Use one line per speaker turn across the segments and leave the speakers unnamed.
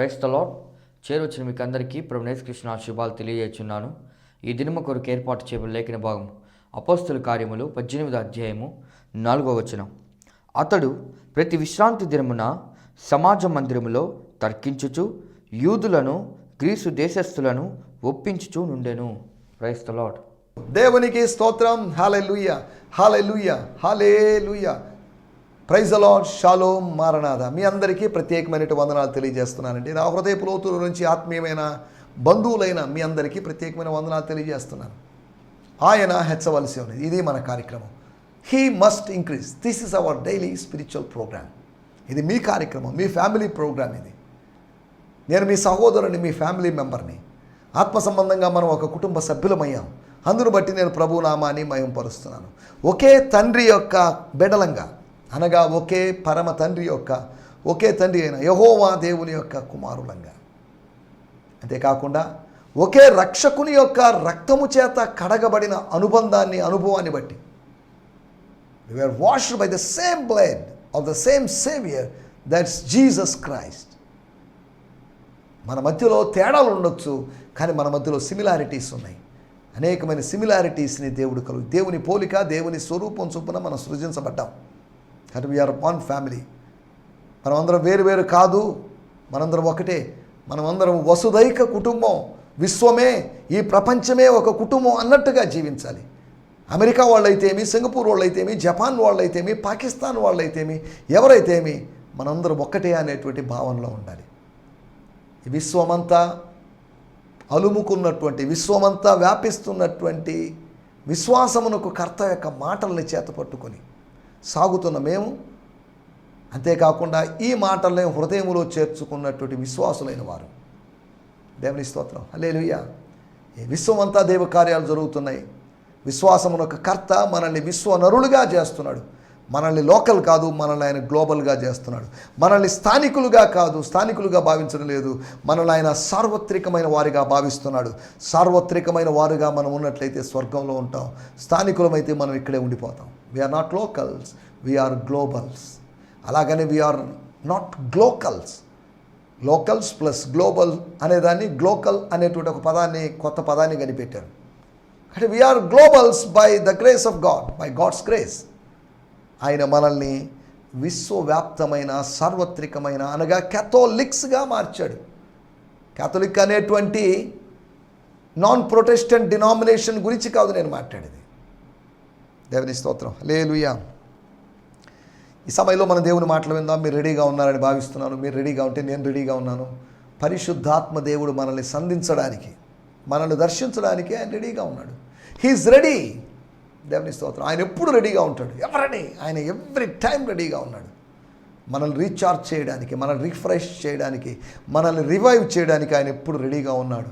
Price తలాడ్ చేరొచ్చిన మీకు అందరికీ ప్రభునేశ్ కృష్ణ శుభాలు తెలియజేస్తున్నాను ఈ దినము కొరకు ఏర్పాటు చేయబడిన లేఖన భాగం అపోస్తుల కార్యములు పద్దెనిమిది అధ్యాయము నాలుగో వచనం. అతడు ప్రతి విశ్రాంతి దినమున సమాజ మందిరములో తర్కించుచు యూదులను గ్రీసు దేశస్థులను ఒప్పించుచూ నుండెను. ప్రైస్ తలాడ్
దేవునికి స్తోత్రం. Hallelujah. Hallelujah. Hallelujah. Praise the Lord shallow మారనాథ. మీ అందరికీ ప్రత్యేకమైన వందనాలు తెలియజేస్తున్నానండి. నా హృదయపు లోతుల నుంచి ఆత్మీయమైన బంధువులైన మీ అందరికీ ప్రత్యేకమైన వందనాలు తెలియజేస్తున్నాను. ఆయన హెచ్చవలసి ఉన్నది. ఇది మన కార్యక్రమం. He must increase this is our daily spiritual programme ఇది మీ కార్యక్రమం మీ ఫ్యామిలీ ప్రోగ్రామ్ ఇది. నేను మీ సహోదరుని మీ ఫ్యామిలీ మెంబర్ని ఆత్మ సంబంధంగా మనం ఒక కుటుంబ సభ్యులమయ్యాం. అందును బట్టి నేను ప్రభునామాని మయంపరుస్తున్నాను ఒకే తండ్రి యొక్క బెడలంగా అనగా ఒకే పరమ తండ్రి యొక్క ఒకే తండ్రి అయిన యహోవా దేవుని యొక్క కుమారులంగా. అంతేకాకుండా ఒకే రక్షకుని యొక్క రక్తము చేత కడగబడిన అనుబంధాన్ని అనుభవాన్ని బట్టి. We are washed by the same blood of the same saviour that's Jesus Christ మన మధ్యలో తేడాలు ఉండొచ్చు కానీ మన మధ్యలో సిమిలారిటీస్ ఉన్నాయి. అనేకమైన సిమిలారిటీస్ని దేవుడు కలుగు దేవుని పోలిక దేవుని స్వరూపం చొప్పున మనం సృజించబడ్డాం. That we are one family మనమందరం వేరు వేరు కాదు. మనందరం ఒకటే. మనమందరం వసుదైక కుటుంబం. విశ్వమే ఈ ప్రపంచమే ఒక కుటుంబం అన్నట్టుగా జీవించాలి. అమెరికా వాళ్ళైతేమి సింగపూర్ వాళ్ళైతేమి జపాన్ వాళ్ళైతేమి పాకిస్తాన్ వాళ్ళైతేమి ఎవరైతేమి మనందరం ఒక్కటే అనేటువంటి భావనలో ఉండాలి. విశ్వమంతా అలుముకున్నటువంటి విశ్వమంతా వ్యాపిస్తున్నటువంటి విశ్వాసమునకు కర్త యొక్క మాటల్ని చేతపట్టుకొని సాగుతున్న మేము. అంతేకాకుండా ఈ మాటలను హృదయంలో చేర్చుకున్నటువంటి విశ్వాసులైన వారు. దేవుని స్తోత్రం. అల్లేలుయ్య ఈ విశ్వమంతా దేవ కార్యాలు జరుగుతున్నాయి. విశ్వాసమునొక కర్త మనల్ని విశ్వనరులుగా చేస్తున్నాడు. మనల్ని లోకల్ కాదు మనల్ని ఆయన గ్లోబల్గా చేస్తున్నాడు. మనల్ని స్థానికులుగా కాదు స్థానికులుగా భావించడం లేదు. మనల్ని ఆయన సార్వత్రికమైన వారిగా భావిస్తున్నాడు. సార్వత్రికమైన వారుగా మనం ఉన్నట్లయితే స్వర్గంలో ఉంటాం. స్థానికులమైతే మనం ఇక్కడే ఉండిపోతాం. We are not locals we are globals అలాగని we are not glocals locals plus global అనేదాన్ని గ్లోకల్ అనేటువంటి ఒక పదాన్ని కొత్త పదాన్ని కనిపెట్టారు. అంటే we are globals by the grace of God by God's grace ఆయన మనల్ని విశ్వవ్యాప్తమైన సార్వత్రికమైన అనగా క్యాథోలిక్స్గా మార్చాడు. క్యాథోలిక్ అనేటువంటి నాన్ ప్రొటెస్టెంట్ డినామినేషన్ గురించి కాదు నేను మాట్లాడేది. దేవుని స్తోత్రం. లేలుయా ఈ సమయంలో మన దేవుని మాటలు విందాం. మీరు రెడీగా ఉన్నారని భావిస్తున్నాను. మీరు రెడీగా ఉంటే నేను రెడీగా ఉన్నాను. పరిశుద్ధాత్మ దేవుడు మనల్ని సంధించడానికి మనల్ని దర్శించడానికి ఆయన రెడీగా ఉన్నాడు. హీఈస్ రెడీ దేవుని స్తోత్రం. ఆయన ఎప్పుడు రెడీగా ఉంటాడు? ఎవరని? ఆయన ఎవ్రీ టైం రెడీగా ఉన్నాడు. మనల్ని రీఛార్జ్ చేయడానికి మనల్ని రిఫ్రెష్ చేయడానికి మనల్ని రివైవ్ చేయడానికి ఆయన ఎప్పుడు రెడీగా ఉన్నాడు.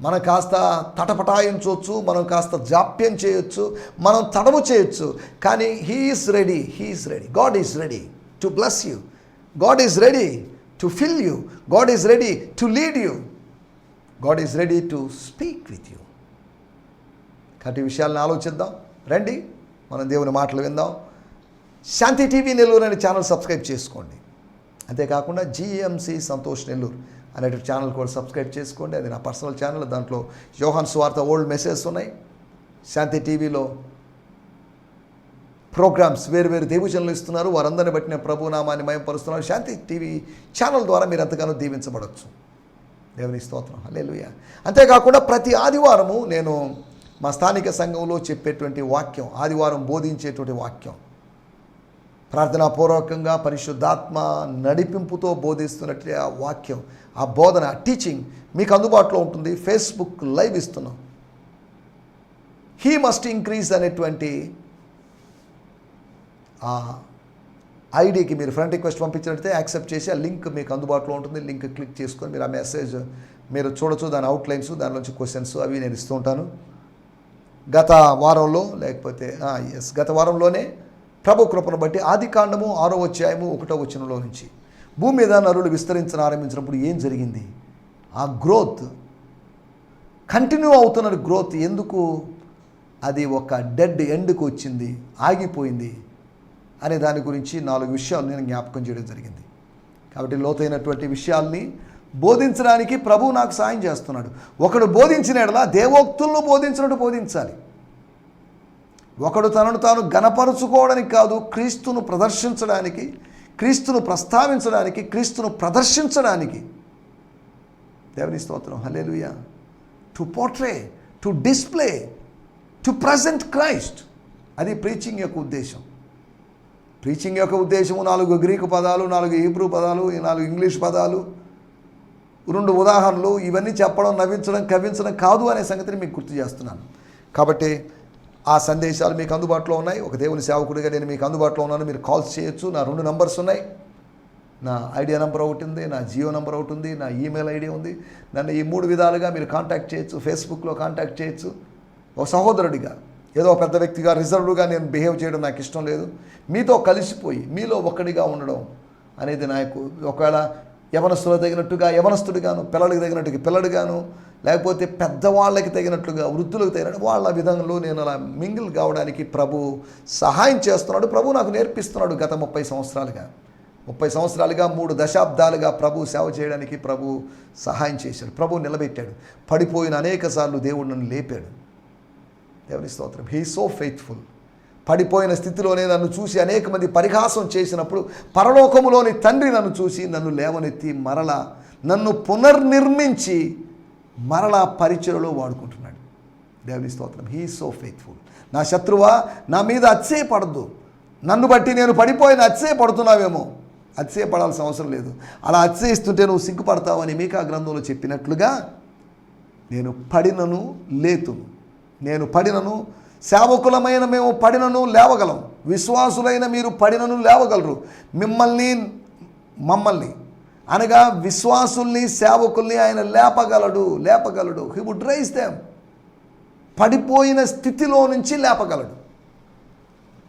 మనం కాస్త తటపటాయించవచ్చు మనం కాస్త జాప్యం చేయొచ్చు మనం తడము చేయొచ్చు. కానీ he is ready he is ready God is ready to bless you God is ready to fill you God is ready to lead you God is ready to speak with you కాబట్టి విషయాలను ఆలోచిద్దాం. రండి మనం దేవుని మాటలు విందాం. శాంతి TV Nellore అనే channel subscribe చేసుకోండి. అంతేకాకుండా జిఎంసి సంతోష్ నెల్లూరు అనేటువంటి ఛానల్ కూడా సబ్స్క్రైబ్ చేసుకోండి. అది నా పర్సనల్ ఛానల్ దాంట్లో యోహాన్ స్వార్థ ఓల్డ్ మెసేజ్ ఉన్నాయి. శాంతి టీవీలో ప్రోగ్రామ్స్ వేరు వేరు దేవుజనులు ఇస్తున్నారు. వారందరిని బట్టి నేను ప్రభునామాన్ని మయంపరుస్తున్నాను. శాంతి టీవీ ఛానల్ ద్వారా మీరు ఎంతగానో దీవించబడవచ్చు దేవుని స్తోత్రం. హల్లెలూయ. అంతేకాకుండా ప్రతి ఆదివారము నేను మా స్థానిక సంఘంలో చెప్పేటువంటి వాక్యం ఆదివారం బోధించేటువంటి వాక్యం. ప్రార్థనాపూర్వకంగా పరిశుద్ధాత్మ నడిపింపుతో బోధిస్తున్నట్టు ఆ వాక్యం ఆ బోధన ఆ టీచింగ్ మీకు అందుబాటులో ఉంటుంది. ఫేస్బుక్ లైవ్ ఇస్తున్నాం. హీ మస్ట్ ఇంక్రీజ్ అనేటువంటి ఆ ఐడికి మీరు ఫ్రెండ్ రిక్వెస్ట్ పంపించినట్లయితే యాక్సెప్ట్ చేసి ఆ లింక్ మీకు అందుబాటులో ఉంటుంది. లింక్ క్లిక్ చేసుకొని మీరు ఆ మెసేజ్ మీరు చూడొచ్చు. దాని అవుట్లైన్స్ దానిలోంచి క్వశ్చన్స్ అవి నేను ఇస్తూ ఉంటాను. గత వారంలో లేకపోతే ఎస్ గత వారంలోనే ప్రభు కృపను బట్టి ఆది కాండము ఆరో అధ్యాయము ఒకటో వచనంలో నుంచి భూమి మీద నరులు విస్తరించడం ఆరంభించినప్పుడు ఏం జరిగింది? ఆ గ్రోత్ కంటిన్యూ అవుతున్న గ్రోత్ ఎందుకు? అది ఒక డెడ్ ఎండ్కు వచ్చింది ఆగిపోయింది అనే దాని గురించి నాలుగు విషయాలు నేను జ్ఞాపకం చేయడం జరిగింది. కాబట్టి లోతైనటువంటి విషయాల్ని బోధించడానికి ప్రభువు నాకు సాయం చేస్తున్నాడు. ఒకడు బోధించిన ఎడలా దేవోక్తులను బోధించినట్టు బోధించాలి. ఒకడు తనను తాను గణపరుచుకోవడానికి కాదు క్రీస్తును ప్రదర్శించడానికి క్రీస్తును ప్రస్తావించడానికి క్రీస్తును ప్రదర్శించడానికి. దేవుని స్తోత్రం. Hallelujah. To portray to display to present Christ అది ప్రీచింగ్ యొక్క ఉద్దేశం. ప్రీచింగ్ యొక్క ఉద్దేశము నాలుగు గ్రీకు పదాలు నాలుగు హీబ్రూ పదాలు ఈ నాలుగు ఇంగ్లీష్ పదాలు. రెండు ఉదాహరణలు ఇవన్నీ చెప్పడం నవ్వించడం కవ్వించడం కాదు అనే సంగతిని మీకు గుర్తు చేస్తున్నాను. కాబట్టి ఆ సందేశాలు మీకు అందుబాటులో ఉన్నాయి. ఒక దేవుని సేవకుడిగా నేను మీకు అందుబాటులో ఉన్నాను. మీరు కాల్స్ చేయొచ్చు. నా రెండు నంబర్స్ ఉన్నాయి. నా ఐడియా నెంబర్ ఒకటి ఉంది నా జియో నెంబర్ ఒకటి ఉంది నా ఈమెయిల్ ఐడి ఉంది. నన్ను ఈ మూడు విధాలుగా మీరు కాంటాక్ట్ చేయొచ్చు. ఫేస్బుక్లో కాంటాక్ట్ చేయొచ్చు. ఒక సహోదరుడిగా ఏదో పెద్ద వ్యక్తిగా రిజర్వ్డ్గా నేను బిహేవ్ చేయడం నాకు ఇష్టం లేదు. మీతో కలిసిపోయి మీలో ఒక్కడిగా ఉండడం అనేది నాకు ఒకవేళ యవనస్తులకు తగినట్టుగా యవనస్తుడిగాను పిల్లలకి తగినట్టుగా పిల్లడిగాను లేకపోతే పెద్దవాళ్ళకి తగినట్లుగా వృద్ధులకు తగినట్టు వాళ్ళ విధంలో నేను అలా మింగిల్ కావడానికి ప్రభు సహాయం చేస్తున్నాడు. ప్రభు నాకు నేర్పిస్తున్నాడు గత ముప్పై సంవత్సరాలుగా. ముప్పై సంవత్సరాలుగా మూడు దశాబ్దాలుగా ప్రభు సేవ చేయడానికి ప్రభు సహాయం చేశాడు. ప్రభు నిలబెట్టాడు. పడిపోయిన అనేక సార్లు దేవుడు నన్ను లేపాడు. దేవుని స్తోత్రం. హీ సో ఫెయిత్ఫుల్ పడిపోయిన స్థితిలోనే నన్ను చూసి అనేక మంది పరిహాసం చేసినప్పుడు పరలోకములోని తండ్రి నన్ను చూసి నన్ను లేవనెత్తి మరల నన్ను పునర్నిర్మించి మరలా పరిచయలో వాడుకుంటున్నాడు. దేవుని స్తోత్రం. హీ సో ఫెయిత్ఫుల్ నా శత్రువా నా మీద అతిశయపడద్దు. నన్ను బట్టి నేను పడిపోయిన అతిశయపడుతున్నావేమో. అతిశయపడాల్సిన అవసరం లేదు. అలా అతిశయిస్తుంటే నువ్వు సిగ్గుపడతావని ఆ గ్రంథంలో చెప్పినట్లుగా నేను పడినను లేతును. నేను పడినను సేవకులమైన మేము పడినను లేవగలం. విశ్వాసులైన మీరు పడినను లేవగలరు. మిమ్మల్ని మమ్మల్ని అనగా విశ్వాసుల్ని సేవకుల్ని ఆయన లేపగలడు లేపగలడు. హీ వుడ్ రైస్ దెమ్ పడిపోయిన స్థితిలో నుంచి లేపగలడు.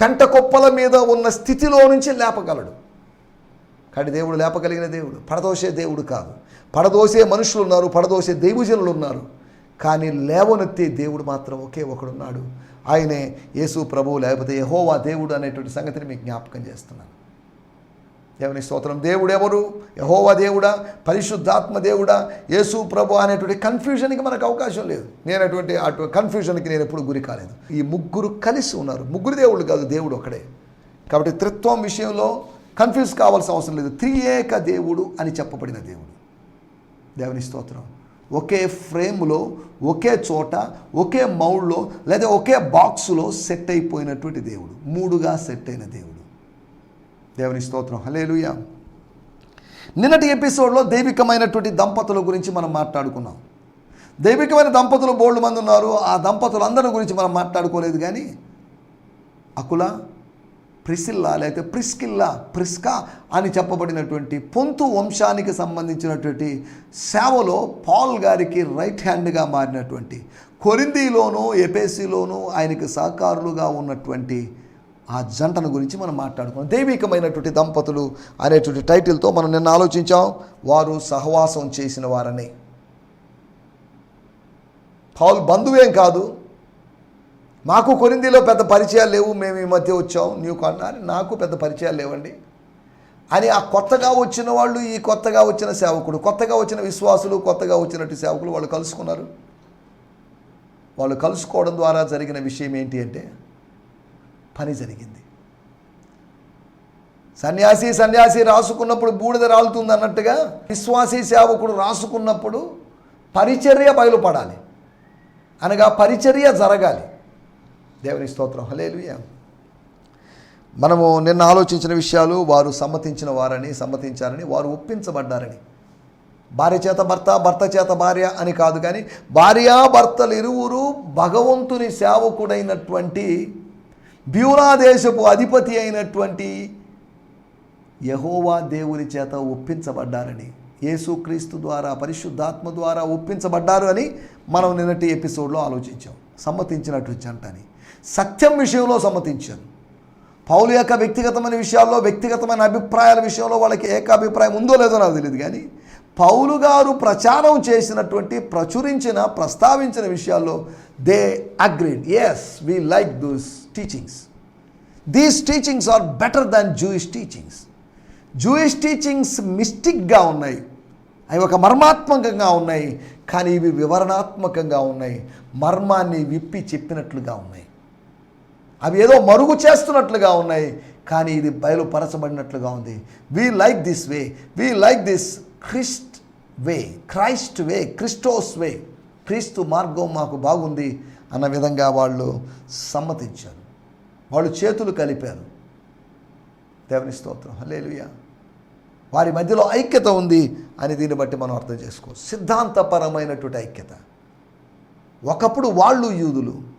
పెంట కుప్పల మీద ఉన్న స్థితిలో నుంచి లేపగలడు. కానీ దేవుడు లేపగలిగిన దేవుడు. పడదోసే దేవుడు కాదు. పడదోసే మనుషులు ఉన్నారు పడదోసే దైవజనులు ఉన్నారు. కానీ లేవనెత్తే దేవుడు మాత్రం ఒకే ఒకడున్నాడు. ఆయనే యేసు ప్రభువు లేకపోతే యహోవా దేవుడు అనేటువంటి సంగతిని మీకు జ్ఞాపకం చేస్తున్నాను. దేవుని స్తోత్రం. దేవుడు ఎవరు యహోవా దేవుడా? పరిశుద్ధాత్మ దేవుడా? యేసు ప్రభు అనేటువంటి కన్ఫ్యూజన్కి మనకు అవకాశం లేదు. నేను అటువంటి అటు కన్ఫ్యూజన్కి నేను ఎప్పుడు గురి కాలేదు. ఈ ముగ్గురు కలిసి ఉన్నారు. ముగ్గురు దేవుడు కాదు దేవుడు ఒకడే కాబట్టి త్రిత్వం విషయంలో కన్ఫ్యూజ్ కావాల్సిన అవసరం లేదు. త్రియేక దేవుడు అని చెప్పబడిన దేవుడు. దేవుని స్తోత్రం. ఒకే ఫ్రేమ్లో ఒకే చోట ఒకే మౌడ్లో లేదా ఒకే బాక్సులో సెట్ అయిపోయినటువంటి దేవుడు. మూడుగా సెట్ అయిన దేవుడు. దేవుని స్తోత్రం. హలేలుయా నిన్నటి ఎపిసోడ్లో దైవికమైనటువంటి దంపతుల గురించి మనం మాట్లాడుకున్నాం. దైవికమైన దంపతులు బోల్డ్ మంది ఉన్నారు. ఆ దంపతులందరి గురించి మనం మాట్లాడుకోలేదు కానీ అకుల ప్రిసిల్లా లేకపోతే ప్రిస్కిల్లా ప్రిస్కా అని చెప్పబడినటువంటి పొంతు వంశానికి సంబంధించినటువంటి సేవలో పాల్ గారికి రైట్ హ్యాండ్గా మారినటువంటి కొరిందీలోను ఎపేసీలోను ఆయనకి సహకారులుగా ఉన్నటువంటి ఆ జంటను గురించి మనం మాట్లాడుకున్నాం. దైవికమైనటువంటి దంపతులు అనేటువంటి టైటిల్తో మనం నిన్న ఆలోచించాం. వారు సహవాసం చేసిన వారని. పౌల్ బంధువేం కాదు. మాకు కొరిందిలో పెద్ద పరిచయాలు లేవు మేము ఈ మధ్య వచ్చాం న్యూ కాంటాక్ట్ నాకు పెద్ద పరిచయాలు లేవండి. అని ఆ కొత్తగా వచ్చిన వాళ్ళు ఈ కొత్తగా వచ్చిన సేవకుడు కొత్తగా వచ్చిన విశ్వాసులు కొత్తగా వచ్చినట్టు సేవకులు వాళ్ళు కలుసుకున్నారు. వాళ్ళు కలుసుకోవడం ద్వారా జరిగిన విషయం ఏంటి అంటే పని జరిగింది. సన్యాసి సన్యాసి రాసుకున్నప్పుడు బూడిద రాలుతుంది అన్నట్టుగా విశ్వాసీ సేవకుడు రాసుకున్నప్పుడు పరిచర్య బయలుపడాలి. అనగా పరిచర్య జరగాలి. దేవుని స్తోత్రం. హలేలుయ మనము నిన్న ఆలోచించిన విషయాలు వారు సమ్మతించిన వారని సమ్మతించారని వారు ఒప్పించబడ్డారని. భార్య చేత భర్త భర్త చేత భార్య అని కాదు కానీ భార్యాభర్తలు ఇరువురు భగవంతుని సేవకుడైనటువంటి బ్యూనాదేశపు అధిపతి అయినటువంటి యహోవా దేవుని చేత ఒప్పించబడ్డారని యేసుక్రీస్తు ద్వారా పరిశుద్ధాత్మ ద్వారా ఒప్పించబడ్డారు అని మనం నిన్నటి ఎపిసోడ్లో ఆలోచించాం. సమ్మతించినట్టు జంటని. సత్యం విషయంలో సమ్మతించాను పౌలు యొక్క వ్యక్తిగతమైన విషయాల్లో వ్యక్తిగతమైన అభిప్రాయాల విషయంలో వాళ్ళకి ఏకాభిప్రాయం ఉందో లేదో నాకు తెలియదు కానీ పౌలు గారు ప్రచారం చేసినటువంటి ప్రచురించిన ప్రస్తావించిన విషయాల్లో they agreed as we like those teachings these teachings are better than Jewish teachings Jewish teachings మిస్టిక్గా ఉన్నాయి. అవి ఒక మర్మాత్మకంగా ఉన్నాయి. కానీ ఇవి వివరణాత్మకంగా ఉన్నాయి. మర్మాన్ని విప్పి చెప్పినట్లుగా ఉన్నాయి. అవి ఏదో మరుగు చేస్తున్నట్లుగా ఉన్నాయి కానీ ఇది బయలుపరచబడినట్లుగా ఉంది. We like this way we like this Christ way Christ way Christos way క్రీస్తు మార్గం మాకు బాగుంది అన్న విధంగా వాళ్ళు సమ్మతించారు. వాళ్ళు చేతులు కలిపారు. దేవుని స్తోత్రం. హల్లెలూయా. వారి మధ్యలో ఐక్యత ఉంది అని దీన్ని బట్టి మనం అర్థం చేసుకోవచ్చు సిద్ధాంతపరమైనటువంటి ఐక్యత. ఒకప్పుడు వాళ్ళు యూదులు.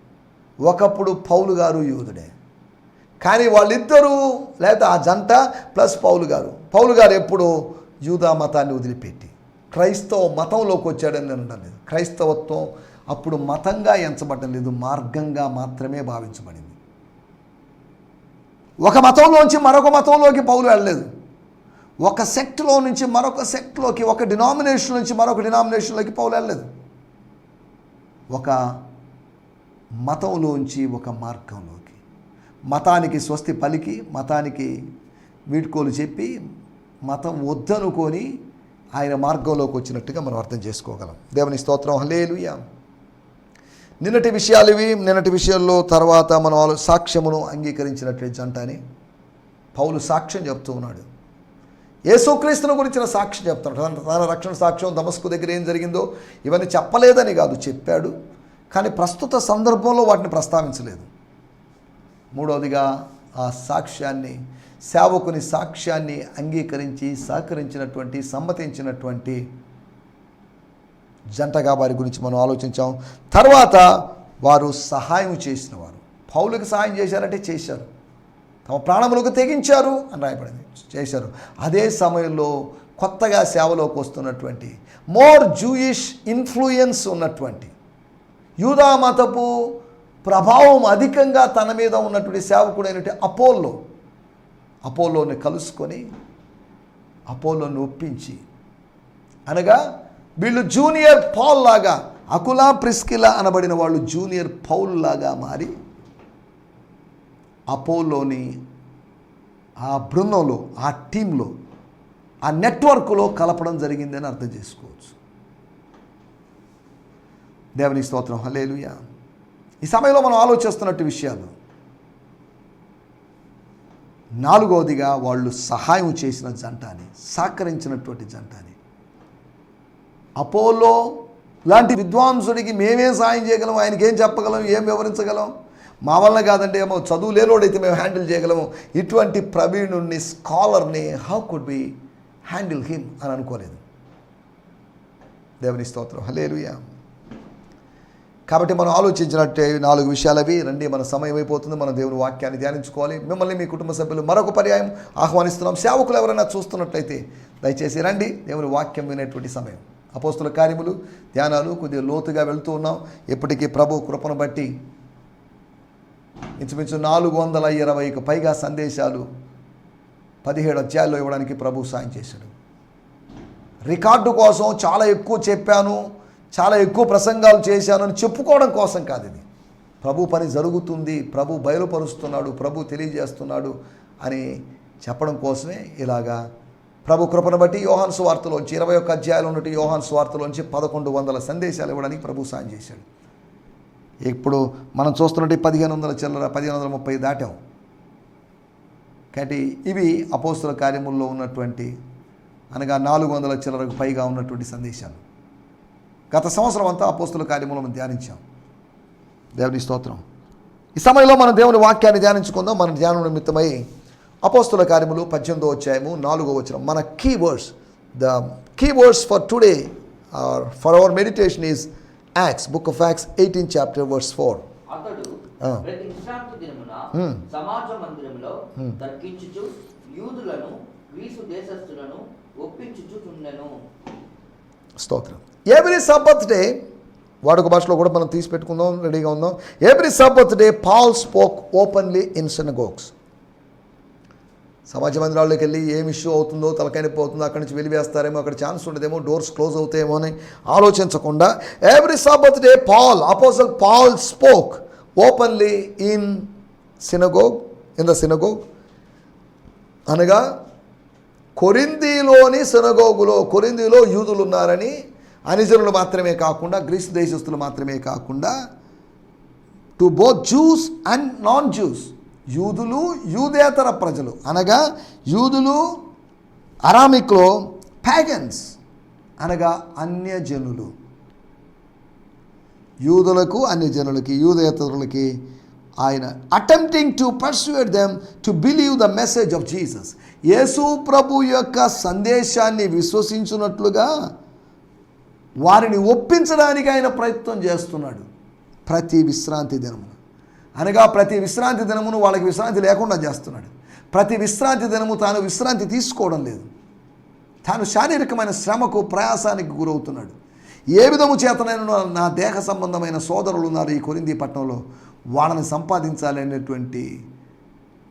ఒకప్పుడు పౌలు గారు యూదుడే కానీ వాళ్ళిద్దరూ లేదా ఆ జంట ప్లస్ పౌలు గారు. పౌలు గారు ఎప్పుడు యూదా మతాన్ని వదిలిపెట్టి. క్రైస్తవ మతంలోకి వచ్చాడని అనడం లేదు. క్రైస్తవత్వం అప్పుడు మతంగా ఎంచబడడం లేదు మార్గంగా మాత్రమే భావించబడింది. ఒక మతంలోంచి మరొక మతంలోకి పౌలు వెళ్ళలేదు. ఒక సెక్ట్లో నుంచి మరొక సెక్ట్లోకి ఒక డినామినేషన్ నుంచి మరొక డినామినేషన్లోకి పౌలు వెళ్ళలేదు. ఒక మతంలోంచి ఒక మార్గంలోకి. మతానికి స్వస్తి పలికి మతానికి వీడ్కోలు చెప్పి మతం వద్దనుకొని ఆయన మార్గంలోకి వచ్చినట్టుగా మనం అర్థం చేసుకోగలం. దేవుని స్తోత్రం. హలేలుయా నిన్నటి విషయాలు ఇవి. నిన్నటి విషయాల్లో తర్వాత మనం వాళ్ళు సాక్ష్యమును అంగీకరించినట్లే జంట అని పౌలు సాక్ష్యం చెప్తూ ఉన్నాడు. యేసుక్రీస్తుని గురించిన సాక్ష్యం చెప్తున్నాడు తన తన రక్షణ సాక్ష్యం దమస్కు దగ్గర ఏం జరిగిందో ఇవన్నీ చెప్పలేదని కాదు చెప్పాడు. కానీ ప్రస్తుత సందర్భంలో వాటిని ప్రస్తావించలేదు. మూడవదిగా ఆ సాక్ష్యాన్ని సేవకుని సాక్ష్యాన్ని అంగీకరించి సహకరించినటువంటి సమ్మతించినటువంటి జంటగా వారి గురించి మనం ఆలోచించాం. తర్వాత వారు సహాయం చేసిన వారు పౌలకు సహాయం చేశారంటే చేశారు. తమ ప్రాణములకు తెగించారు అని రాయబడింది. చేశారు. అదే సమయంలో కొత్తగా సేవలోకి వస్తున్నటువంటి మోర్ జూయిష్ ఇన్ఫ్లుయెన్స్ ఉన్నటువంటి యూదా మతపు ప్రభావం అధికంగా తన మీద ఉన్నటువంటి సేవకుడైనటువంటి అపోల్లో అపోలోని కలుసుకొని అపోలోని ఒప్పించి అనగా వీళ్ళు జూనియర్ పౌల్ లాగా అకులా ప్రిస్కిలా అనబడిన వాళ్ళు జూనియర్ పౌల్ లాగా మారి అపోలోని ఆ బృందంలో ఆ టీంలో ఆ నెట్వర్క్లో కలపడం జరిగిందని అర్థం చేసుకోవచ్చు. దేవుని స్తోత్రం. హలేలుయ ఈ సమయంలో మనం ఆలోచిస్తున్నట్టు విషయాలు. నాలుగవదిగా వాళ్ళు సహాయం చేసిన జంట అని సహకరించినటువంటి జంట అని. అపోలో లాంటి విద్వాంసుడికి మేమే సాయం చేయగలం ఆయనకి ఏం చెప్పగలం ఏం వివరించగలం? మా వల్ల కాదంటే ఏమో చదువు లేనోడైతే మేము హ్యాండిల్ చేయగలము. ఇటువంటి ప్రవీణుణ్ణి స్కాలర్ని how could be handle him అని అనుకోలేదు. దేవుని స్తోత్రం. హలేలుయా కాబట్టి మనం ఆలోచించినట్టే నాలుగు విషయాలు అవి. రండి మన సమయం అయిపోతుంది మన దేవుని వాక్యాన్ని ధ్యానించుకోవాలి. మిమ్మల్ని మీ కుటుంబ సభ్యులు మరొక పర్యాయం ఆహ్వానిస్తున్నాం. సేవకులు ఎవరైనా చూస్తున్నట్లయితే దయచేసి రండి దేవుని వాక్యం వినేటువంటి సమయం. అపోస్తుల కార్యములు ధ్యానాలు కొద్దిగా లోతుగా వెళ్తూ ఉన్నాం. ఇప్పటికీ ప్రభు కృపను బట్టి ఇంచుమించు నాలుగు వందల ఇరవైకి పైగా సందేశాలు పదిహేడు అధ్యాయాల్లో ఇవ్వడానికి ప్రభు సాయం చేశాడు. రికార్డు కోసం చాలా ఎక్కువ చెప్పాను. చాలా ఎక్కువ ప్రసంగాలు చేశానని చెప్పుకోవడం కోసం కాదు ఇది. ప్రభు పని జరుగుతుంది ప్రభు బయలుపరుస్తున్నాడు ప్రభు తెలియజేస్తున్నాడు అని చెప్పడం కోసమే ఇలాగా ప్రభు కృపను బట్టి యోహాన్ స్వార్తలోంచి ఇరవై ఒక్క అధ్యాయాలు ఉన్నట్టు యోహాన్ స్వార్తలోంచి పదకొండు వందల సందేశాలు ఇవ్వడానికి ప్రభు సాయం చేశాడు. ఇప్పుడు మనం చూస్తున్నట్టు పదిహేను వందల చిల్లర పదిహేను వందల ముప్పై దాటాం. కాబట్టి ఇవి అపోస్తుల కార్యముల్లో ఉన్నటువంటి అనగా నాలుగు వందల చిల్లరకు పైగా ఉన్నటువంటి సందేశాలు. గత సంవత్సరం అంతా అపోస్తుల కార్యములో మనం ధ్యానించాం. దేవుని స్తోత్రం. ఈ సమయంలో మనం దేవుని వాక్యాన్ని ధ్యానించుకుందాం. మన ధ్యానం నిమిత్తమై అపోస్తుల కార్యములు పద్దెనిమిదో అధ్యాయము నాలుగో వచ్చిన మన key words the key words for today are for our meditation is Acts book of Acts eighteen chapter verse four.
సమాజ మందిరంలో. తర్కించుచు యూదులను గ్రీసు దేశస్థులను ఒప్పించుచుచుండెను.
స్తోత్రం. ఎవ్రీ సబ్బత్ డే వాడుక భాషలో కూడా మనం తీసి పెట్టుకుందాం రెడీగా ఉందాం. Every Sabbath day Paul spoke openly in synagogues సమాజ మందిరాల్లోకి వెళ్ళి ఏం ఇష్యూ అవుతుందో తలకాయ పోతుందో అక్కడి నుంచి వెలివేస్తారేమో అక్కడ ఛాన్స్ ఉండదేమో డోర్స్ క్లోజ్ అవుతాయేమో అని ఆలోచించకుండా every Sabbath day Paul apostle Paul spoke openly in synagogue in the synagogue అనగా కొరిందీలోని సినగోగులో కొరిందీలో యూదులు ఉన్నారని అనిజనులు మాత్రమే కాకుండా గ్రీస్ దేశస్తులు మాత్రమే కాకుండా to both Jews and non Jews యూదులు యూదేతర ప్రజలు అనగా యూదులు అరామిక్లో ప్యాగన్స్ అనగా అన్యజనులు. యూదులకు అన్యజనులకి యూదేతరులకి ఆయన attempting to persuade them to believe the message of Jesus యేసు ప్రభు యొక్క సందేశాన్ని విశ్వసించినట్లుగా వారిని ఒప్పించడానికి ఆయన ప్రయత్నం చేస్తున్నాడు ప్రతి విశ్రాంతి దినమును. అనగా ప్రతి విశ్రాంతి దినమును వాళ్ళకి విశ్రాంతి లేకుండా చేస్తున్నాడు. ప్రతి విశ్రాంతి దినము తాను విశ్రాంతి తీసుకోవడం లేదు. తాను శారీరకమైన శ్రమకు ప్రయాసానికి గురవుతున్నాడు. ఏ విధము చేతనైనా నా దేహ సంబంధమైన సోదరులు ఉన్నారు ఈ కొరింది పట్టణంలో. వాళ్ళని సంపాదించాలనేటువంటి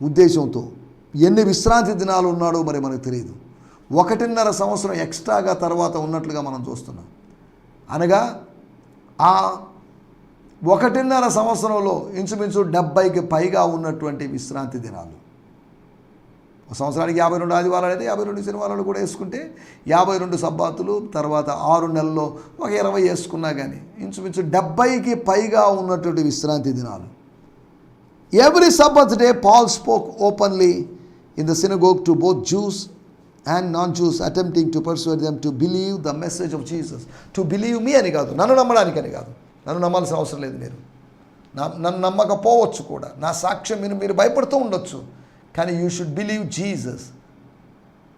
ఉద్దేశంతో ఎన్ని విశ్రాంతి దినాలు ఉన్నాడో మరి మనకు తెలియదు. ఒకటిన్నర సంవత్సరం ఎక్స్ట్రాగా తర్వాత ఉన్నట్లుగా మనం చూస్తున్నాం. అనగా ఆ ఒకటిన్నర సంవత్సరంలో ఇంచుమించు డెబ్బైకి పైగా ఉన్నటువంటి విశ్రాంతి దినాలు. సంవత్సరానికి యాభై రెండు ఆదివారాలు అయితే యాభై రెండు శనివారాలు కూడా వేసుకుంటే యాభై రెండు సబ్బాతులు తర్వాత ఆరు నెలల్లో ఒక ఇరవై వేసుకున్నా కానీ ఇంచుమించు డెబ్బైకి పైగా ఉన్నటువంటి విశ్రాంతి దినాలు. Every Sabbath day Paul spoke openly in the synagogue to both Jews and non Jews attempting to persuade them to believe the message of Jesus to believe me అని కాదు నన్ను నమ్మడానికని కాదు. నన్ను నమ్మాల్సిన అవసరం లేదు మీరు నా నన్ను నమ్మకపోవచ్చు కూడా. నా సాక్ష్యం మీరు మీరు భయపడుతూ ఉండొచ్చు. కానీ you should believe Jesus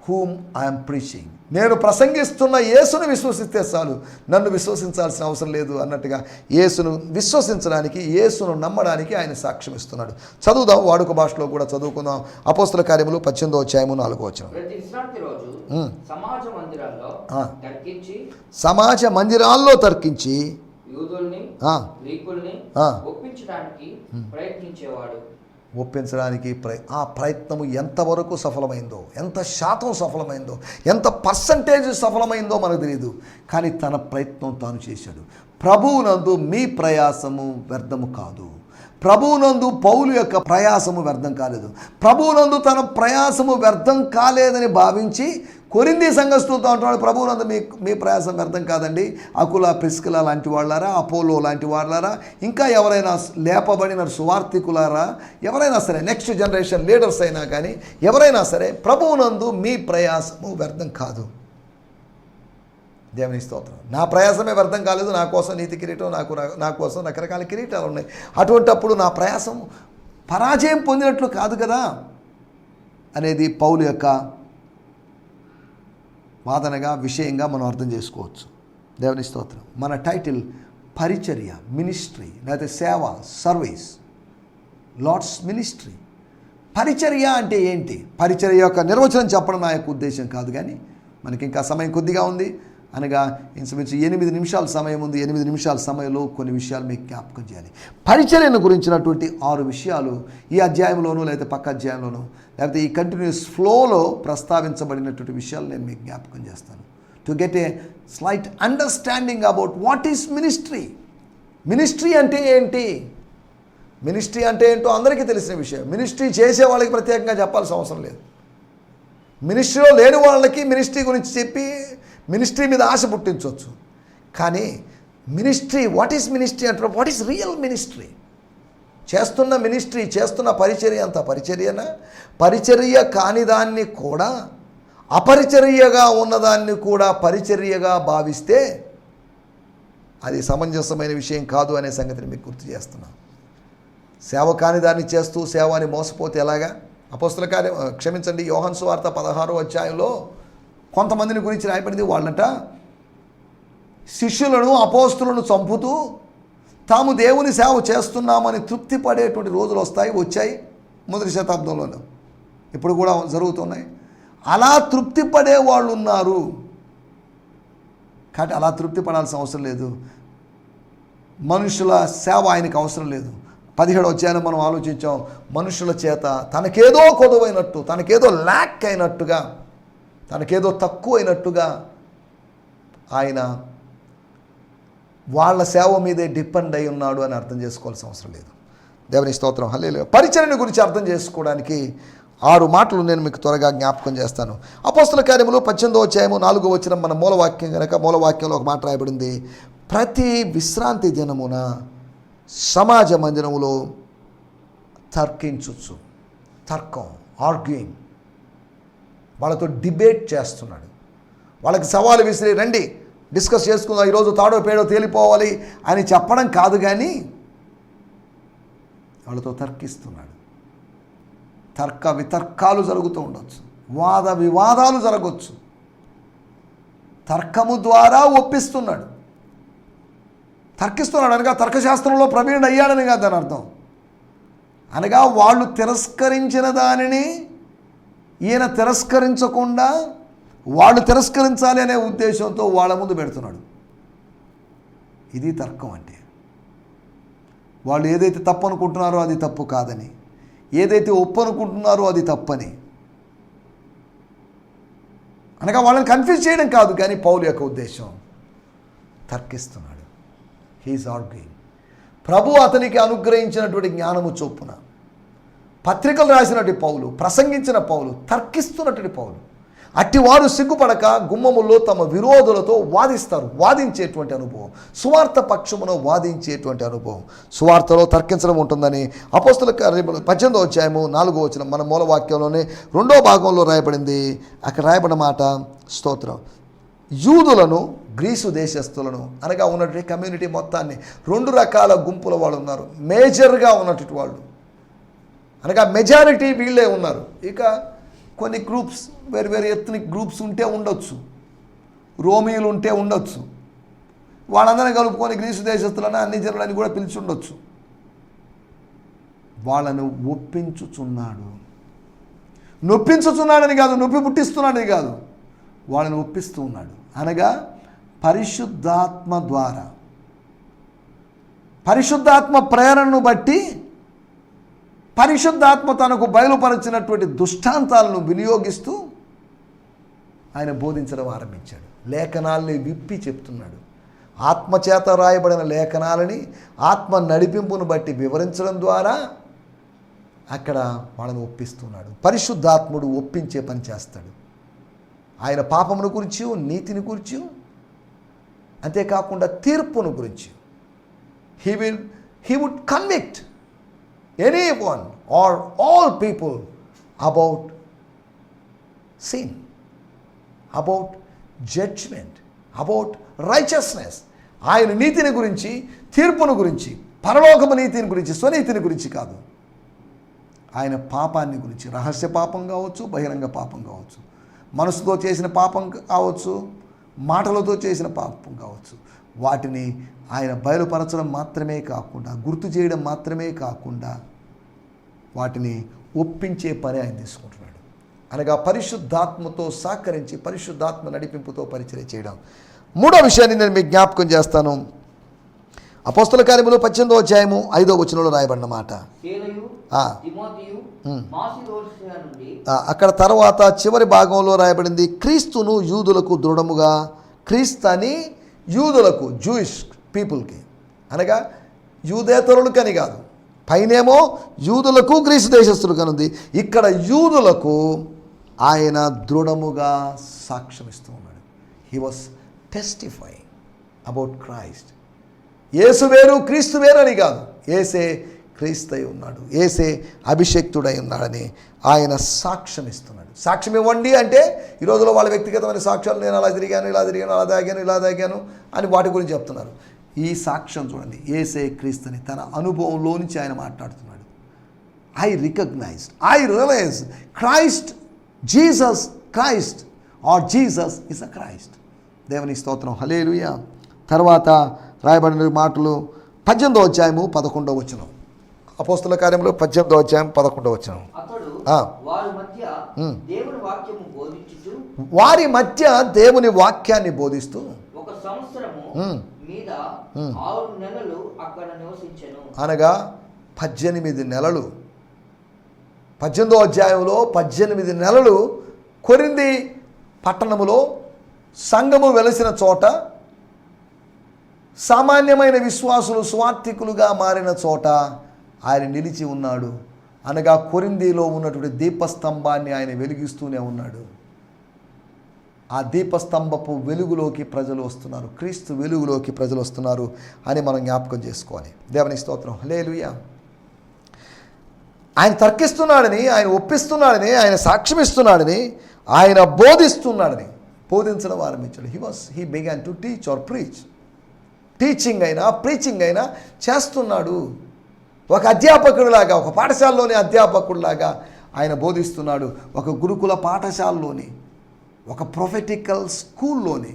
whom I am preaching నేను ప్రసంగిస్తున్న యేసును విశ్వసిస్తే చాలు. నన్ను విశ్వసించాల్సిన అవసరం లేదు అన్నట్టుగా యేసును విశ్వసించడానికి యేసును నమ్మడానికి ఆయన సాక్ష్యం ఇస్తున్నాడు. చదువుదాం వాడుక భాషలో కూడా చదువుకుందాం. అపోస్తుల కార్యములు పద్దెనిమిదో అధ్యాయము నాలుగో వచ్చిన.
సమాజ మందిరాల్లో. తర్కించి ప్రయత్నించేవాడు.
ఒప్పించడానికి ప్రయ ఆ ప్రయత్నము ఎంతవరకు సఫలమైందో ఎంత శాతం సఫలమైందో ఎంత పర్సంటేజ్ సఫలమైందో మనకు తెలియదు కానీ తన ప్రయత్నం తాను చేశాడు. ప్రభువునందు మీ ప్రయాసము వ్యర్థము కాదు. ప్రభువునందు పౌలు యొక్క ప్రయాసము వ్యర్థం కాలేదు. ప్రభువునందు తన ప్రయాసము వ్యర్థం కాలేదని భావించి కొరింది సంఘస్థులతో అంటున్నాడు ప్రభువునందు మీ మీ ప్రయాసం వ్యర్థం కాదండి. అకుల పిస్కుల లాంటి వాళ్ళారా అపోలో లాంటి వాళ్ళారా ఇంకా ఎవరైనా లేపబడిన సువార్థికులారా ఎవరైనా సరే నెక్స్ట్ జనరేషన్ లీడర్స్ అయినా కానీ ఎవరైనా సరే ప్రభువునందు మీ ప్రయాసము వ్యర్థం కాదు. దేవుని స్తోత్రం. నా ప్రయాసమే వ్యర్థం కాలేదు. నా కోసం నీతి కిరీటం నాకు నా కోసం రకరకాల కిరీటాలు ఉన్నాయి. అటువంటప్పుడు నా ప్రయాసం పరాజయం పొందినట్లు కాదు కదా? అనేది పౌలు యొక్క వాదనగా విషయంగా మనం అర్థం చేసుకోవచ్చు. దేవుని స్తోత్రం. మన టైటిల్ పరిచర్య మినిస్ట్రీ లేకపోతే సేవ సర్వీస్ లార్డ్స్ మినిస్ట్రీ పరిచర్య అంటే ఏంటి? పరిచర్య యొక్క నిర్వచనం చెప్పడం నా యొక్క ఉద్దేశం కాదు కానీ మనకి ఇంకా సమయం కొద్దిగా ఉంది. అనగా ఇంచుమించు ఎనిమిది నిమిషాల సమయం ఉంది. ఎనిమిది నిమిషాల సమయంలో కొన్ని విషయాలు మీకు జ్ఞాపకం చేయాలి. పరిచర్యను గురించినటువంటి ఆరు విషయాలు ఈ అధ్యాయంలోనూ లేకపోతే పక్క అధ్యాయంలోనూ లేకపోతే ఈ కంటిన్యూస్ ఫ్లోలో ప్రస్తావించబడినటువంటి విషయాలు నేను మీకు జ్ఞాపకం చేస్తాను. To get a slight understanding about what is ministry ministry అంటే ఏంటి? మినిస్ట్రీ అంటే ఏంటో అందరికీ తెలిసిన విషయం. మినిస్ట్రీ చేసే వాళ్ళకి ప్రత్యేకంగా చెప్పాల్సిన అవసరం లేదు. మినిస్ట్రీలో లేని వాళ్ళకి మినిస్ట్రీ గురించి చెప్పి మినిస్ట్రీ మీద ఆశ పుట్టించవచ్చు. కానీ మినిస్ట్రీ వాట్ ఈస్ మినిస్ట్రీ అంటారు వాట్ ఈస్ రియల్ మినిస్ట్రీ? చేస్తున్న మినిస్ట్రీ చేస్తున్న పరిచర్య అంత పరిచర్యన? పరిచర్య కానిదాన్ని కూడా అపరిచర్యగా ఉన్నదాన్ని కూడా పరిచర్యగా భావిస్తే అది సమంజసమైన విషయం కాదు అనే సంగతిని మీకు గుర్తు చేస్తున్నాను సేవ కాని దాన్ని చేస్తూ సేవాని మోసపోతే ఎలాగా? అపోస్తుల కార్యం క్షమించండి యోహన్ సువార్త పదహారో అధ్యాయంలో కొంతమందిని గురించి రాయబడింది వాళ్ళట శిష్యులను అపోస్తులను చంపుతూ తాము దేవుని సేవ చేస్తున్నామని తృప్తి పడేటువంటి రోజులు వస్తాయి వచ్చాయి మొదటి శతాబ్దంలోనే. ఇప్పుడు కూడా జరుగుతున్నాయి. అలా తృప్తి పడే వాళ్ళు ఉన్నారు కాబట్టి అలా తృప్తి పడాల్సిన అవసరం లేదు. మనుషుల సేవ ఆయనకు అవసరం లేదు. పదిహేడు వచ్చాయని మనం ఆలోచించాం మనుషుల చేత తనకేదో కొదవైనట్టు తనకేదో ల్యాక్ అయినట్టుగా తనకేదో తక్కువైనట్టుగా ఆయన వాళ్ళ సేవ మీదే డిపెండ్ అయి ఉన్నాడు అని అర్థం చేసుకోవాల్సిన అవసరం లేదు. దేవుని స్తోత్రం. హల్లే పరిచరణ గురించి అర్థం చేసుకోవడానికి ఆరు మాటలు నేను మీకు త్వరగా జ్ఞాపకం చేస్తాను. అపోస్తుల కార్యములు పద్దెనిమిదో అధ్యాయము నాలుగో వచ్చిన మన మూలవాక్యం కనుక మూలవాక్యంలో ఒక మాట రాయబడింది. ప్రతి విశ్రాంతి దినమున సమాజ మందిరములో తర్కించచ్చు తర్కం ఆర్గ్యూయింగ్ వాళ్ళతో డిబేట్ చేస్తున్నాడు. వాళ్ళకి సవాలు విసిరి రండి డిస్కస్ చేసుకుందాం ఈరోజు తాడో పేడో తేలిపోవాలి అని చెప్పడం కాదు కానీ వాళ్ళతో తర్కిస్తున్నాడు. తర్క వితర్కాలు జరుగుతూ ఉండొచ్చు. వాద వివాదాలు జరగవచ్చు తర్కము ద్వారా ఒప్పిస్తున్నాడు. తర్కిస్తున్నాడు అనగా తర్కశాస్త్రంలో ప్రవీణుడు అయ్యాడని కాదు దాని అర్థం. అనగా వాళ్ళు తిరస్కరించిన దానిని ఈయన తిరస్కరించకుండా వాళ్ళు తిరస్కరించాలి అనే ఉద్దేశంతో వాళ్ళ ముందు పెడుతున్నాడు. ఇది తర్కం అంటే. వాళ్ళు ఏదైతే తప్పు అనుకుంటున్నారో అది తప్పు కాదని ఏదైతే ఒప్పు అనుకుంటున్నారో అది తప్పని. అనగా వాళ్ళని కన్ఫ్యూజ్ చేయడం కాదు కానీ పౌలు యొక్క ఉద్దేశం తర్కిస్తున్నాడు. హీఈస్ ఆర్గ్యూయింగ్ ప్రభు అతనికి అనుగ్రహించినటువంటి జ్ఞానము చొప్పున పత్రికలు రాసినటువంటి పౌలు ప్రసంగించిన పౌలు తర్కిస్తున్నటువంటి పౌలు. అట్టివారు సిగ్గుపడక గుమ్మముల్లో తమ విరోధులతో వాదిస్తారు వాదించేటువంటి అనుభవం. సువార్త పక్షమును వాదించేటువంటి అనుభవం. సువార్తలో తర్కించడం ఉంటుందని అపోస్తుల పద్దెనిమిదో అధ్యాయము నాలుగో వచ్చిన మన మూలవాక్యంలోనే రెండో భాగంలో రాయబడింది. అక్కడ రాయబడిన మాట స్తోత్రం. యూదులను గ్రీసు దేశస్తులను అనగా ఉన్నటువంటి కమ్యూనిటీ మొత్తాన్ని రెండు రకాల గుంపుల వాళ్ళు ఉన్నారు. మేజర్గా ఉన్నటువంటి వాళ్ళు. అనగా మెజారిటీ వీళ్ళే ఉన్నారు. ఇక కొన్ని గ్రూప్స్ వేరు వేరు ఎత్నిక్ గ్రూప్స్ ఉంటే ఉండొచ్చు. రోమియోలు ఉంటే ఉండొచ్చు. వాళ్ళందరినీ కలుపుకొని గ్రీసు దేశస్తులను అన్ని జనులని కూడా పిలిచి ఉండొచ్చు. వాళ్ళను ఒప్పించుచున్నాడు. నొప్పించుచున్నాడని కాదు నొప్పి పుట్టిస్తున్నాడని కాదు. వాళ్ళని ఒప్పిస్తూ ఉన్నాడు. అనగా పరిశుద్ధాత్మ ద్వారా. పరిశుద్ధాత్మ ప్రేరణను బట్టి పరిశుద్ధాత్మ తనకు బయలుపరిచినటువంటి దుష్టాంతాలను వినియోగిస్తూ ఆయన బోధించడం ఆరంభించాడు. లేఖనాల్ని విప్పి చెప్తున్నాడు. ఆత్మచేత రాయబడిన లేఖనాలని ఆత్మ నడిపింపును బట్టి వివరించడం ద్వారా అక్కడ వాళ్ళని ఒప్పిస్తున్నాడు. పరిశుద్ధాత్ముడు ఒప్పించే పని చేస్తాడు. ఆయన పాపమును గురించి నీతిని గురించి అంతేకాకుండా తీర్పును గురించి. He will he would convict anyone or all people about sin about judgment about righteousness ఆయన నీతిని గురించి తీర్పును గురించి పరలోకము నీతిని గురించి స్వనీతిని గురించి కాదు. ఆయన పాపాన్ని గురించి రహస్య పాపం కావచ్చు బహిరంగ పాపం కావచ్చు మనసుతో చేసిన పాపం కావచ్చు మాటలతో చేసిన పాపం కావచ్చు. వాటిని ఆయన బయలుపరచడం మాత్రమే కాకుండా గుర్తు చేయడం మాత్రమే కాకుండా వాటిని ఒప్పించే పని ఆయన తీసుకుంటున్నాడు. అనగా పరిశుద్ధాత్మతో సహకరించి పరిశుద్ధాత్మ నడిపింపుతో పరిచయం చేయడం. మూడో విషయాన్ని నేను మీకు జ్ఞాపకం చేస్తాను. అపోస్తల కార్యములు పద్దెనిమిదో అధ్యాయము ఐదో వచనంలో రాయబడిన మాట. అక్కడ తర్వాత చివరి భాగంలో రాయబడింది క్రీస్తును యూదులకు దృఢముగా క్రీస్తు అని యూదులకు జూయిష్ పీపుల్కి అనగా యూదేతరులకని కాదు పైనేమో యూదులకు గ్రీసు దేశస్తులు కనుంది ఇక్కడ యూదులకు ఆయన దృఢముగా సాక్ష్యమిస్తూ ఉన్నాడు. He was testifying about Christ ఏసు వేరు క్రీస్తు వేరు అని కాదు. ఏసే క్రీస్తై ఉన్నాడు. ఏసే అభిషక్తుడై ఉన్నాడని ఆయన సాక్ష్యం ఇస్తున్నాడు. సాక్ష్యం ఇవ్వండి అంటే ఈ రోజులో వాళ్ళ వ్యక్తిగతమైన సాక్ష్యాలు నేను అలా తిరిగాను ఇలా తిరిగాను అలా తాగాను ఇలా తాగాను అని వాటి గురించి చెప్తున్నారు. ఈ సాక్ష్యం చూడండి. ఏసే క్రీస్తుని తన అనుభవంలో నుంచి ఆయన మాట్లాడుతున్నాడు. I recognized I realize Christ Jesus Christ. Or Jesus is a Christ. దేవుని స్తోత్రం. హలేలుయ తర్వాత రాయబడిన మాటలు పద్దెనిమిదో అధ్యాయము పదకొండో వచనం. అపోస్తుల కార్యంలో పద్దెనిమిదో అధ్యాయం పదకొండో ఆ.
వారి మధ్య. దేవుని
వాక్యాన్ని బోధిస్తూ
ఒక సంవత్సరము. ఆరు నెలలు అక్కడ నివసించెను.
అనగా పద్దెనిమిది నెలలు. పద్దెనిమిదో అధ్యాయంలో పద్దెనిమిది నెలలు కొరింది పట్టణములో సంఘము వెలసిన చోట సామాన్యమైన విశ్వాసులు స్వార్థికులుగా మారిన చోట ఆయన నిలిచి ఉన్నాడు. అనగా కొరిందీలో ఉన్నటువంటి దీపస్తంభాన్ని ఆయన వెలిగిస్తూనే ఉన్నాడు. ఆ దీపస్తంభపు వెలుగులోకి ప్రజలు వస్తున్నారు. క్రీస్తు వెలుగులోకి ప్రజలు వస్తున్నారు అని మనం జ్ఞాపకం చేసుకోవాలి. దేవుని స్తోత్రం. హలేలుయా ఆయన తర్కిస్తున్నాడని ఆయన ఒప్పిస్తున్నాడని ఆయన సాక్ష్యమిస్తున్నాడని ఆయన బోధిస్తున్నాడని బోధించడం ఆరంభించాడు he was he began to teach or preach teaching అయినా ప్రీచింగ్ అయినా చేస్తున్నాడు. ఒక అధ్యాపకుడిలాగా ఒక పాఠశాలలోని అధ్యాపకుడిలాగా ఆయన బోధిస్తున్నాడు. ఒక గురుకుల పాఠశాలలోని ఒక ప్రొఫెటికల్ స్కూల్లోని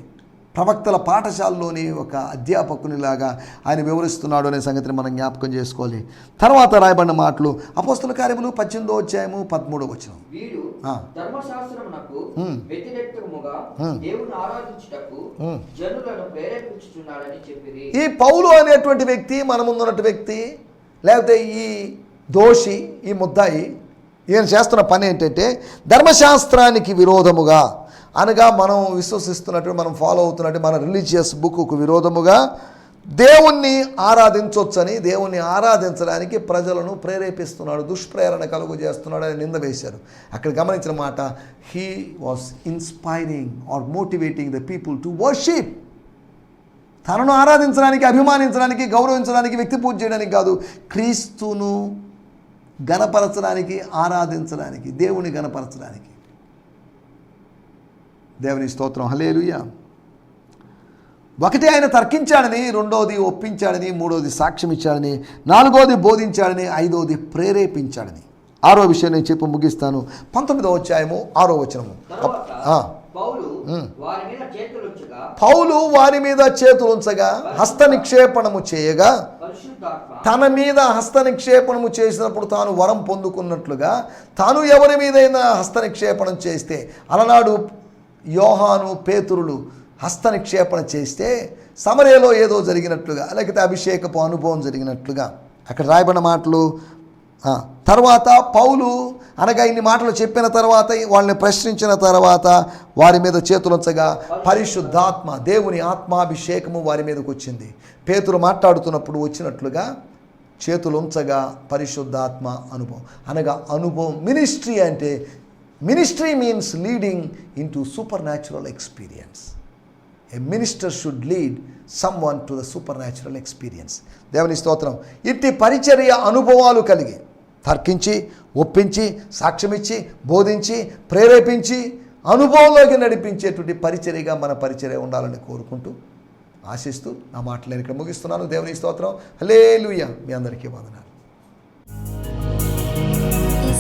ప్రవక్తల పాఠశాలలోని ఒక అధ్యాపకునిలాగా ఆయన వివరిస్తున్నాడు అనే సంగతిని మనం జ్ఞాపకం చేసుకోవాలి. తర్వాత రాయబడిన మాటలు అపోస్తుల కార్యములు పద్దెనిమిదో అధ్యాయము పదమూడో వచ్చిన ఈ పౌలు అనేటువంటి వ్యక్తి మన ముందున్నటువంటి వ్యక్తి లేకపోతే ఈ దోషి ఈ ముద్దాయి ఈయన చేస్తున్న పని ఏంటంటే ధర్మశాస్త్రానికి విరోధముగా అనగా మనం విశ్వసిస్తున్నట్టు మనం ఫాలో అవుతున్నట్టు మన రిలీజియస్ బుక్కు విరోధముగా దేవుణ్ణి ఆరాధించవచ్చని దేవుణ్ణి ఆరాధించడానికి ప్రజలను ప్రేరేపిస్తున్నాడు దుష్ప్రేరణ కలుగు చేస్తున్నాడు అని నింద వేశారు. అక్కడ గమనించిన మాట he was inspiring or motivating the people to worship తనను ఆరాధించడానికి అభిమానించడానికి గౌరవించడానికి వ్యక్తి పూజ చేయడానికి కాదు క్రీస్తును గణపరచడానికి ఆరాధించడానికి దేవుని గణపరచడానికి. దేవుని స్తోత్రం. హలేలుయ ఒకటి ఆయన తర్కించాడని రెండోది ఒప్పించాడని మూడోది సాక్ష్యం ఇచ్చాడని నాలుగోది బోధించాడని ఐదోది ప్రేరేపించాడని. ఆరో విషయం నేను చెప్పి ముగిస్తాను. పంతొమ్మిదో అధ్యాయము ఆరో వచనము.
పౌలు. వారి మీద
మీద చేతులుంచగా హస్త నిక్షేపణము చేయగా తన మీద హస్త నిక్షేపణము చేసినప్పుడు తాను వరం పొందుకున్నట్లుగా తాను ఎవరి మీదైనా హస్త నిక్షేపణం చేస్తే అలనాడు యోహాను పేతురులు హస్త నిక్షేపణ చేస్తే సమరేలో ఏదో జరిగినట్లుగా లేకపోతే అభిషేకపు అనుభవం జరిగినట్లుగా. అక్కడ రాయబడిన మాటలు తర్వాత పౌలు అనగా ఇన్ని మాటలు చెప్పిన తర్వాత వాళ్ళని ప్రశ్నించిన తర్వాత వారి మీద చేతులొచ్చగా పరిశుద్ధాత్మ దేవుని ఆత్మాభిషేకము వారి మీదకి వచ్చింది. పేతురు మాట్లాడుతున్నప్పుడు వచ్చినట్లుగా చేతులు ఉంచగా పరిశుద్ధాత్మ అనుభవం. అనగా అనుభవం మినిస్ట్రీ అంటే ministry means leading in to supernatural experience a minister should lead someone to the supernatural experience దేవుని స్తోత్రం. ఇట్టి పరిచర్య అనుభవాలు కలిగి తర్కించి ఒప్పించి సాక్ష్యమిచ్చి బోధించి ప్రేరేపించి అనుభవంలోకి నడిపించేటువంటి పరిచర్యగా మన పరిచర్య ఉండాలని కోరుకుంటూ ఆశిస్తూ నా మాటలు నేను ఇక్కడ ముగిస్తున్నాను. దేవుని స్తోత్రం. లూయ మీ అందరికీ వందనాలు.